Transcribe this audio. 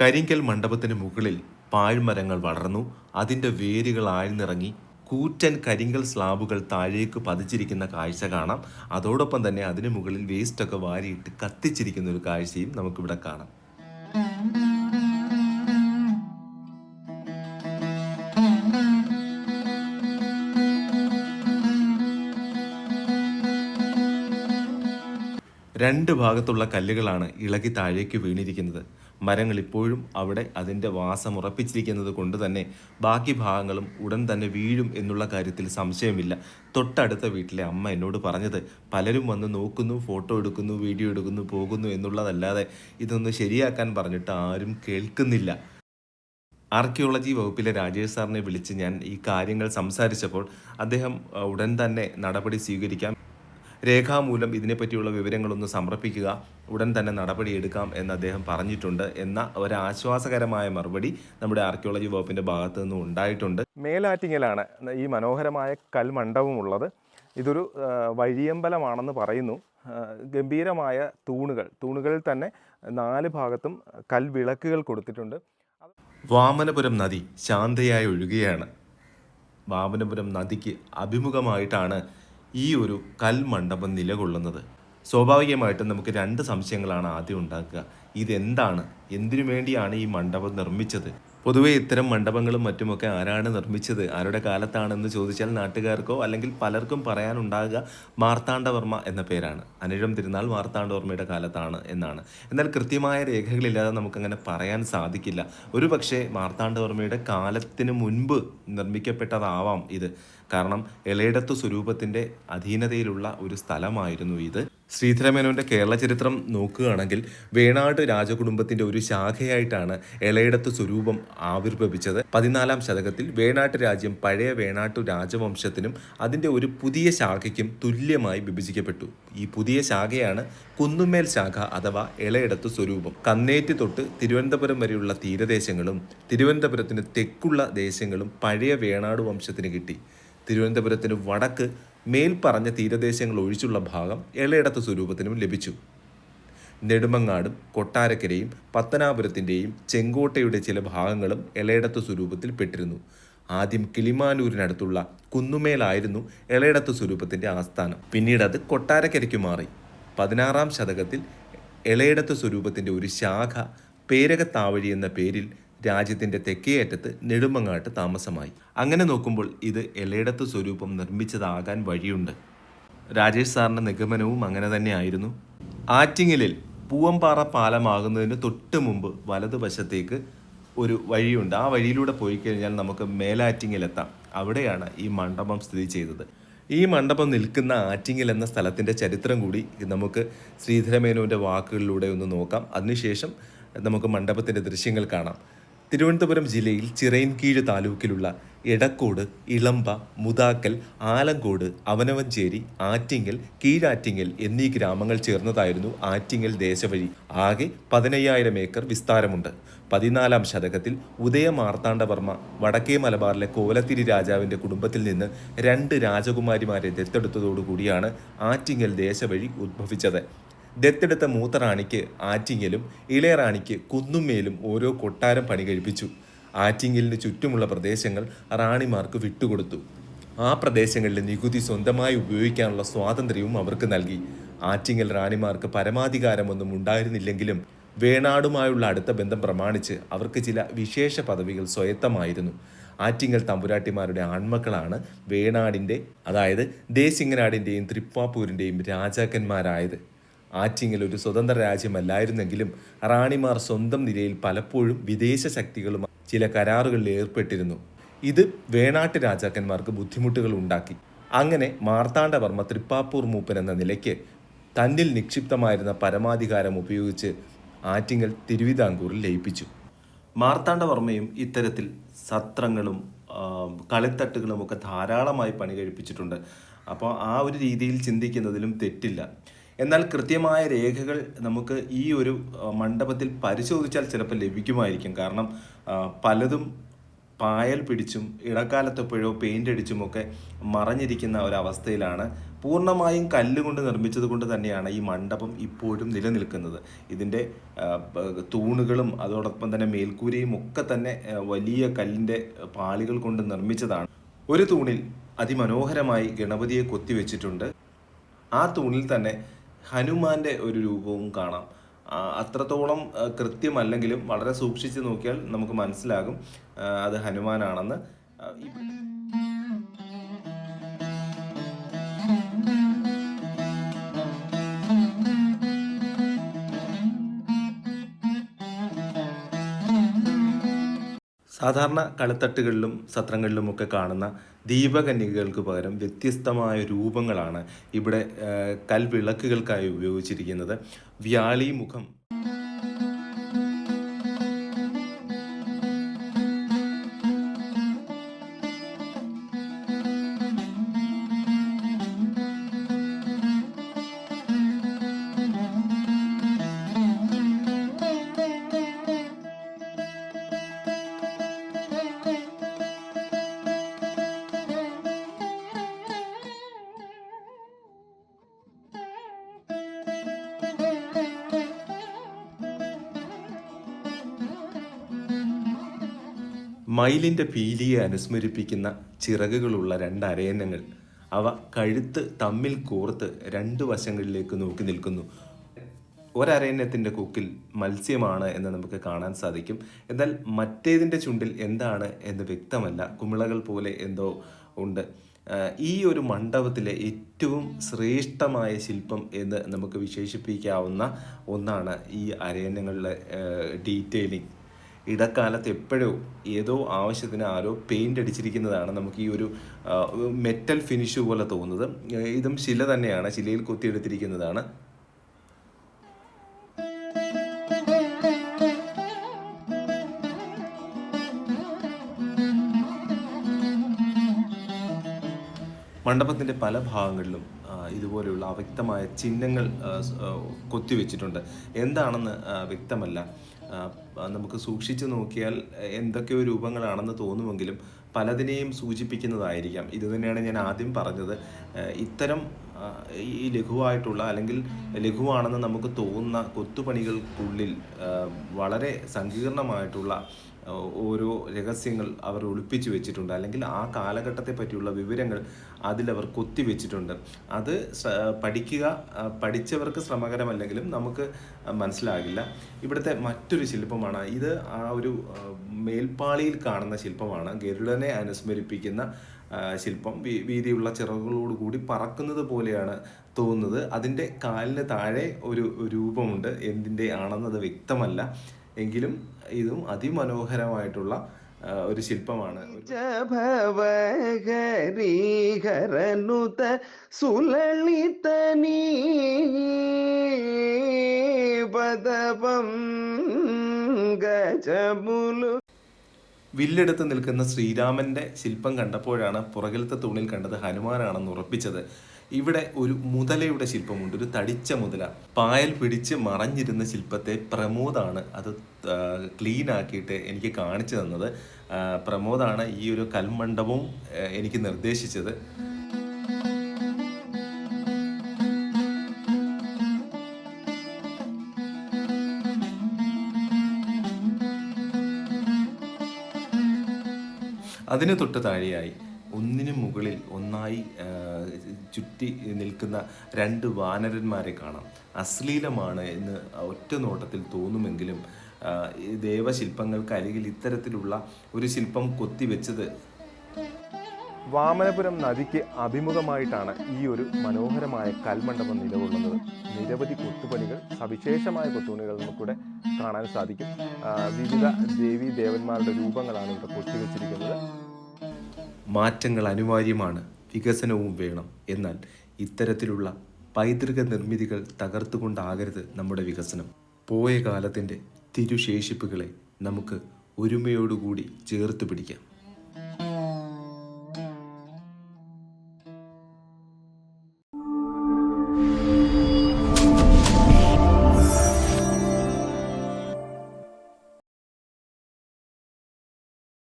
കരിങ്കൽ മണ്ഡപത്തിന് മുകളിൽ പാഴ്മരങ്ങൾ വളർന്നു. അതിന്റെ വേരുകൾ ആഴ്ന്നിറങ്ങി. കൂറ്റൻ കരിങ്കൽ സ്ലാബുകൾ താഴേക്ക് പതിച്ചിരിക്കുന്ന കാഴ്ച കാണാം. അതോടൊപ്പം തന്നെ അതിനു മുകളിൽ വേസ്റ്റൊക്കെ വാരിയിട്ട് കത്തിച്ചിരിക്കുന്ന ഒരു കാഴ്ചയും നമുക്കിവിടെ കാണാം. രണ്ട് ഭാഗത്തുള്ള കല്ലുകളാണ് ഇളകി താഴേക്ക് വീണിരിക്കുന്നത്. മരങ്ങൾ ഇപ്പോഴും അവിടെ അതിന്റെ വാസം ഉറപ്പിച്ചിരിക്കുന്നത് കൊണ്ട് തന്നെ ബാക്കി ഭാഗങ്ങളും ഉടൻ തന്നെ വീഴും എന്നുള്ള കാര്യത്തിൽ സംശയമില്ല. തൊട്ടടുത്ത വീട്ടിലെ അമ്മ എന്നോട് പറഞ്ഞത് പലരും വന്ന് നോക്കുന്നു ഫോട്ടോ എടുക്കുന്നു വീഡിയോ എടുക്കുന്നു പോകുന്നു എന്നുള്ളതല്ലാതെ ഇതൊന്ന് ശരിയാക്കാൻ പറഞ്ഞിട്ട് ആരും കേൾക്കുന്നില്ല. ആർക്കിയോളജി വകുപ്പിലെ രാജേഷ് സാറിനെ വിളിച്ച് ഞാൻ ഈ കാര്യങ്ങൾ സംസാരിച്ചപ്പോൾ അദ്ദേഹം ഉടൻ തന്നെ നടപടി സ്വീകരിക്കാം രേഖാമൂലം ഇതിനെപ്പറ്റിയുള്ള വിവരങ്ങളൊന്ന് സമർപ്പിക്കുക ഉടൻ തന്നെ നടപടിയെടുക്കാം എന്ന് അദ്ദേഹം പറഞ്ഞിട്ടുണ്ട് എന്ന ഒരാശ്വാസകരമായ മറുപടി നമ്മുടെ ആർക്കിയോളജി വകുപ്പിന്റെ ഭാഗത്തു നിന്നും ഉണ്ടായിട്ടുണ്ട്. മേലാറ്റിങ്ങലാണ് ഈ മനോഹരമായ കൽമണ്ഡപം ഉള്ളത് ഇതൊരു വഴിയമ്പലമാണെന്ന് പറയുന്നു. ഗംഭീരമായ തൂണുകൾ തൂണുകളിൽ തന്നെ നാല് ഭാഗത്തും കൽവിളക്കുകൾ കൊടുത്തിട്ടുണ്ട്. വാമനപുരം നദി ശാന്തയായി ഒഴുകുകയാണ്. വാമനപുരം നദിക്ക് അഭിമുഖമായിട്ടാണ് ഈ ഒരു കൽമണ്ഡപം നിലകൊള്ളുന്നത്. സ്വാഭാവികമായിട്ടും നമുക്ക് രണ്ട് സംശയങ്ങളാണ് ആദ്യം ഉണ്ടാക്കുക. ഇതെന്താണ്? എന്തിനു വേണ്ടിയാണ് ഈ മണ്ഡപം നിർമ്മിച്ചത്? പൊതുവേ ഇത്തരം മണ്ഡപങ്ങളും മറ്റുമൊക്കെ ആരാണ് നിർമ്മിച്ചത്? ആരുടെ കാലത്താണെന്ന് ചോദിച്ചാൽ നാട്ടുകാർക്കോ അല്ലെങ്കിൽ പലർക്കും പറയാനുണ്ടാകുക മാർത്താണ്ഡവർമ്മ എന്ന പേരാണ്. അനിഴം തിരുനാൾ മാർത്താണ്ഡവർമ്മയുടെ കാലത്താണ് എന്നാണ്. എന്നാൽ കൃത്യമായ രേഖകളില്ലാതെ നമുക്കങ്ങനെ പറയാൻ സാധിക്കില്ല. ഒരു പക്ഷേ മാർത്താണ്ഡവർമ്മയുടെ കാലത്തിന് മുൻപ് നിർമ്മിക്കപ്പെട്ടതാവാം ഇത്. കാരണം എളയിടത്തു സ്വരൂപത്തിന്റെ അധീനതയിലുള്ള ഒരു സ്ഥലമായിരുന്നു ഇത്. ശ്രീധരമേനോന്റെ കേരള ചരിത്രം നോക്കുകയാണെങ്കിൽ വേണാട് രാജകുടുംബത്തിന്റെ ഒരു ശാഖയായിട്ടാണ് എളയിടത്ത് സ്വരൂപം ആവിർഭവിച്ചത്. പതിനാലാം ശതകത്തിൽ വേണാട്ട് രാജ്യം പഴയ വേണാട്ടു രാജവംശത്തിനും അതിന്റെ ഒരു പുതിയ ശാഖയ്ക്കും തുല്യമായി വിഭജിക്കപ്പെട്ടു. ഈ പുതിയ ശാഖയാണ് കുന്നുമേൽ ശാഖ അഥവാ എളയിടത്ത് സ്വരൂപം. കന്നേറ്റി തൊട്ട് തിരുവനന്തപുരം വരെയുള്ള തീരദേശങ്ങളും തിരുവനന്തപുരത്തിന് തെക്കുള്ള ദേശങ്ങളും പഴയ വേണാട് വംശത്തിന് കിട്ടി. തിരുവനന്തപുരത്തിന് വടക്ക് മേൽപ്പറഞ്ഞ തീരദേശങ്ങൾ ഒഴിച്ചുള്ള ഭാഗം എളയിടത്ത് സ്വരൂപത്തിനും ലഭിച്ചു. നെടുമങ്ങാടും കൊട്ടാരക്കരയും പത്തനാപുരത്തിന്റെയും ചെങ്കോട്ടയുടെ ചില ഭാഗങ്ങളും എളയിടത്ത് സ്വരൂപത്തിൽ പെട്ടിരുന്നു. ആദ്യം കിളിമാനൂരിനടുത്തുള്ള കുന്നുമേലായിരുന്നു എളയിടത്ത് സ്വരൂപത്തിന്റെ ആസ്ഥാനം. പിന്നീട് അത് കൊട്ടാരക്കരയ്ക്ക് മാറി. പതിനാറാം ശതകത്തിൽ എളയിടത്ത് സ്വരൂപത്തിന്റെ ഒരു ശാഖ പേരകത്താവഴി എന്ന പേരിൽ രാജ്യത്തിന്റെ തെക്കേയറ്റത്ത് നെടുമങ്ങാട്ട് താമസമായി. അങ്ങനെ നോക്കുമ്പോൾ ഇത് എലയിടത്ത് സ്വരൂപം നിർമ്മിച്ചതാകാൻ വഴിയുണ്ട്. രാജേഷ് സാറിന്റെ നിഗമനവും അങ്ങനെ തന്നെയായിരുന്നു. ആറ്റിങ്ങലിൽ പൂവമ്പാറ പാലമാകുന്നതിന് തൊട്ട് മുമ്പ് വലതുവശത്തേക്ക് ഒരു വഴിയുണ്ട്. ആ വഴിയിലൂടെ പോയി കഴിഞ്ഞാൽ നമുക്ക് മേലാറ്റിങ്ങിലെത്താം. അവിടെയാണ് ഈ മണ്ഡപം സ്ഥിതി ചെയ്തത്. ഈ മണ്ഡപം നിൽക്കുന്ന ആറ്റിങ്ങൽ എന്ന സ്ഥലത്തിന്റെ ചരിത്രം കൂടി നമുക്ക് ശ്രീധരമേനുവിന്റെ വാക്കുകളിലൂടെ ഒന്ന് നോക്കാം. അതിനുശേഷം നമുക്ക് മണ്ഡപത്തിന്റെ ദൃശ്യങ്ങൾ കാണാം. തിരുവനന്തപുരം ജില്ലയിൽ ചിറയിൻകീഴ് താലൂക്കിലുള്ള എടക്കോട് ഇളമ്പ മുതാക്കൽ ആലങ്കോട് അവനവഞ്ചേരി ആറ്റിങ്ങൽ കീഴാറ്റിങ്ങൽ എന്നീ ഗ്രാമങ്ങൾ ചേർന്നതായിരുന്നു ആറ്റിങ്ങൽ ദേശവഴി. ആകെ പതിനയ്യായിരം ഏക്കർ വിസ്താരമുണ്ട്. പതിനാലാം ശതകത്തിൽ ഉദയമാർത്താണ്ഡവർമ്മ വടക്കേ മലബാറിലെ കോലത്തിരി രാജാവിന്റെ കുടുംബത്തിൽ നിന്ന് രണ്ട് രാജകുമാരിമാരെ ദത്തെടുത്തതോടുകൂടിയാണ് ആറ്റിങ്ങൽ ദേശവഴി ഉദ്ഭവിച്ചത്. ദത്തെടുത്ത മൂത്ത റാണിക്ക് ആറ്റിങ്ങലും ഇളയറാണിക്ക് കുന്നുമേലും ഓരോ കൊട്ടാരം പണി കഴിപ്പിച്ചു ആറ്റിങ്ങലിന് ചുറ്റുമുള്ള പ്രദേശങ്ങൾ റാണിമാർക്ക് വിട്ടുകൊടുത്തു. ആ പ്രദേശങ്ങളിലെ നികുതി സ്വന്തമായി ഉപയോഗിക്കാനുള്ള സ്വാതന്ത്ര്യവും അവർക്ക് നൽകി. ആറ്റിങ്ങൽ റാണിമാർക്ക് പരമാധികാരമൊന്നും ഉണ്ടായിരുന്നില്ലെങ്കിലും വേണാടുമായുള്ള അടുത്ത ബന്ധം പ്രമാണിച്ച് അവർക്ക് ചില വിശേഷ പദവികൾ സ്വയത്തമായിരുന്നു. ആറ്റിങ്ങൽ തമ്പുരാട്ടിമാരുടെ ആൺമക്കളാണ് വേണാടിന്റെ അതായത് ദേശിങ്ങനാടിന്റെയും തൃപ്പാപ്പൂരിന്റെയും രാജാക്കന്മാരായത്. ആറ്റിങ്ങൽ ഒരു സ്വതന്ത്ര രാജ്യമല്ലായിരുന്നെങ്കിലും റാണിമാർ സ്വന്തം നിലയിൽ പലപ്പോഴും വിദേശ ശക്തികളുമായി ചില കരാറുകളിൽ ഏർപ്പെട്ടിരുന്നു. ഇത് വേണാട്ട് രാജാക്കന്മാർക്ക് ബുദ്ധിമുട്ടുകൾ ഉണ്ടാക്കി. അങ്ങനെ മാർത്താണ്ഡവർമ്മ തൃപ്പാപ്പൂർ മൂപ്പൻ എന്ന നിലയ്ക്ക് തന്നിൽ നിക്ഷിപ്തമായിരുന്ന പരമാധികാരം ഉപയോഗിച്ച് ആറ്റിങ്ങൽ തിരുവിതാംകൂറിൽ ലയിപ്പിച്ചു. മാർത്താണ്ഡവർമ്മയും ഇത്തരത്തിൽ സത്രങ്ങളും ആ, കളിത്തട്ടുകളും ഒക്കെ ധാരാളമായി പണി കഴിപ്പിച്ചിട്ടുണ്ട് അപ്പോൾ ആ ഒരു രീതിയിൽ ചിന്തിക്കുന്നതിലും തെറ്റില്ല. എന്നാൽ കൃത്യമായ രേഖകൾ നമുക്ക് ഈ ഒരു മണ്ഡപത്തിൽ പരിശോധിച്ചാൽ ചിലപ്പോൾ ലഭിക്കുമായിരിക്കും. കാരണം പലതും പായൽ പിടിച്ചും ഇടക്കാലത്തെപ്പോഴോ പെയിന്റ് അടിച്ചുമൊക്കെ മറഞ്ഞിരിക്കുന്ന ഒരവസ്ഥയിലാണ്. പൂർണമായും കല്ലുകൊണ്ട് നിർമ്മിച്ചത് കൊണ്ട് തന്നെയാണ് ഈ മണ്ഡപം ഇപ്പോഴും നിലനിൽക്കുന്നത്. ഇതിന്റെ തൂണുകളും അതോടൊപ്പം തന്നെ മേൽക്കൂരയും ഒക്കെ തന്നെ വലിയ കല്ലിന്റെ പാളികൾ കൊണ്ട് നിർമ്മിച്ചതാണ്. ഒരു തൂണിൽ അതിമനോഹരമായി ഗണപതിയെ കൊത്തിവെച്ചിട്ടുണ്ട്. ആ തൂണിൽ തന്നെ ഹനുമാന്റെ ഒരു രൂപവും കാണാം. അത്രത്തോളം കൃത്യമല്ലെങ്കിലും വളരെ സൂക്ഷിച്ച് നോക്കിയാൽ നമുക്ക് മനസ്സിലാകും അത് ഹനുമാനാണെന്ന്. സാധാരണ കളിത്തട്ടുകളിലും സത്രങ്ങളിലും ഒക്കെ കാണുന്ന ദീപകന്യകകൾക്ക് പകരം വ്യത്യസ്തമായ രൂപങ്ങളാണ് ഇവിടെ കൽവിളക്കുകൾക്കായി ഉപയോഗിച്ചിരിക്കുന്നത്. വ്യാളി മുഖം മയിലിന്റെ പീലിയെ അനുസ്മരിപ്പിക്കുന്ന ചിറകുകളുള്ള രണ്ട് അരയന്നങ്ങൾ അവ കഴുത്ത് തമ്മിൽ കോർത്ത് രണ്ട് വശങ്ങളിലേക്ക് നോക്കി നിൽക്കുന്നു. ഒരരയന്നത്തിന്റെ കൊക്കിൽ മത്സ്യമാണ് എന്ന് നമുക്ക് കാണാൻ സാധിക്കും. എന്നാൽ മറ്റേതിന്റെ ചുണ്ടിൽ എന്താണ് എന്ന് വ്യക്തമല്ല. കുമിളകൾ പോലെ എന്തോ ഉണ്ട്. ഈ ഒരു മണ്ഡപത്തിലെ ഏറ്റവും ശ്രേഷ്ഠമായ ശില്പം എന്ന് നമുക്ക് വിശേഷിപ്പിക്കാവുന്ന ഒന്നാണ് ഈ അരയന്നങ്ങളുടെ ഡീറ്റെയിലിംഗ് ഇടക്കാലത്ത് എപ്പോഴോ ഏതോ ആവശ്യത്തിന് ആരോ പെയിന്റ് അടിച്ചിരിക്കുന്നതാണ് നമുക്ക് ഈ ഒരു മെറ്റൽ ഫിനിഷ് പോലെ തോന്നുന്നത്. ഇതും ശില തന്നെയാണ് ശിലയിൽ കൊത്തിയെടുത്തിരിക്കുന്നതാണ്. മണ്ഡപത്തിന്റെ പല ഭാഗങ്ങളിലും ഇതുപോലെയുള്ള അവ്യക്തമായ ചിഹ്നങ്ങൾ കൊത്തിവെച്ചിട്ടുണ്ട്. എന്താണെന്ന് വ്യക്തമല്ല. നമുക്ക് സൂക്ഷിച്ചു നോക്കിയാൽ എന്തൊക്കെയോ രൂപങ്ങളാണെന്ന് തോന്നുമെങ്കിലും പലതിനെയും സൂചിപ്പിക്കുന്നതായിരിക്കാം. ഇത് തന്നെയാണ് ഞാൻ ആദ്യം പറഞ്ഞത്. ഇത്തരം ഈ ലഘുവായിട്ടുള്ള അല്ലെങ്കിൽ ലഘുവാണെന്ന് നമുക്ക് തോന്നുന്ന കൊത്തുപണികൾക്കുള്ളിൽ വളരെ സങ്കീർണമായിട്ടുള്ള ഓരോ രഹസ്യങ്ങൾ അവർ ഒളിപ്പിച്ചു വെച്ചിട്ടുണ്ട്. അല്ലെങ്കിൽ ആ കാലഘട്ടത്തെ പറ്റിയുള്ള വിവരങ്ങൾ അതിലവർ കൊത്തിവെച്ചിട്ടുണ്ട് അത് പഠിക്കുക പഠിച്ചവർക്ക് ശ്രമകരമല്ലെങ്കിലും നമുക്ക് മനസ്സിലാകില്ല. ഇവിടുത്തെ മറ്റൊരു ശില്പമാണ്. ഇത് ആ ഒരു മേൽപ്പാളിയിൽ കാണുന്ന ശില്പമാണ്. ഗരുഡനെ അനുസ്മരിപ്പിക്കുന്ന ശില്പം. വീതിയുള്ള ചിറകുകളോടുകൂടി പറക്കുന്നത് പോലെയാണ് തോന്നുന്നത്. അതിന്റെ കാലിന് താഴെ ഒരു രൂപമുണ്ട്. എന്തിന്റെ ആണെന്നത് വ്യക്തമല്ല. എങ്കിലും ഇതും അതിമനോഹരമായിട്ടുള്ള ഒരു ശില്പമാണ്. വില്ലെടുത്ത് നിൽക്കുന്ന ശ്രീരാമന്റെ ശില്പം കണ്ടപ്പോഴാണ് പുറകിലത്തെ തൂണിൽ കണ്ടത് ഹനുമാനാണെന്ന് ഉറപ്പിച്ചത്. ഇവിടെ ഒരു മുതലയുടെ ശില്പമുണ്ട്. ഒരു തടിച്ച മുതല. പായൽ പിടിച്ച് മറഞ്ഞിരുന്ന ശില്പത്തെ പ്രമോദാണ് അത് ക്ലീൻ ആക്കിയിട്ട് എനിക്ക് കാണിച്ചു തന്നത്. പ്രമോദാണ് ഈ ഒരു കൽമണ്ഡപവും എനിക്ക് നിർദ്ദേശിച്ചത്. അതിന് തൊട്ട് താഴെയായി ഒന്നിനു മുകളിൽ ഒന്നായി ചുറ്റി നിൽക്കുന്ന രണ്ട് വാനരന്മാരെ കാണാം. അശ്ലീലമാണ് എന്ന് ഒറ്റ നോട്ടത്തിൽ തോന്നുമെങ്കിലും ദേവശില്പങ്ങൾക്ക് അരികിൽ ഇത്തരത്തിലുള്ള ഒരു ശില്പം കൊത്തിവെച്ചത് വാമനപുരം നദിക്ക് അഭിമുഖമായിട്ടാണ് ഈ ഒരു മനോഹരമായ കൽമണ്ഡപം നിലകൊള്ളുന്നത്. നിരവധി കൊത്തുപണികൾ സവിശേഷമായ കൊത്തുപണികൾ നമുക്കിവിടെ കാണാൻ സാധിക്കും. വിവിധ ദേവീ ദേവന്മാരുടെ രൂപങ്ങളാണ് ഇവിടെ കൊത്തിവെച്ചിരിക്കുന്നത്. മാറ്റങ്ങൾ അനിവാര്യമാണ്. വികസനവും വേണം. എന്നാൽ ഇത്തരത്തിലുള്ള പൈതൃക നിർമ്മിതികൾ തകർത്തുകൊണ്ടാകരുത് നമ്മുടെ വികസനം. പോയ കാലത്തിന്റെ തിരുശേഷിപ്പുകളെ നമുക്ക് ഒരുമയോടുകൂടി ചേർത്ത് പിടിക്കാം.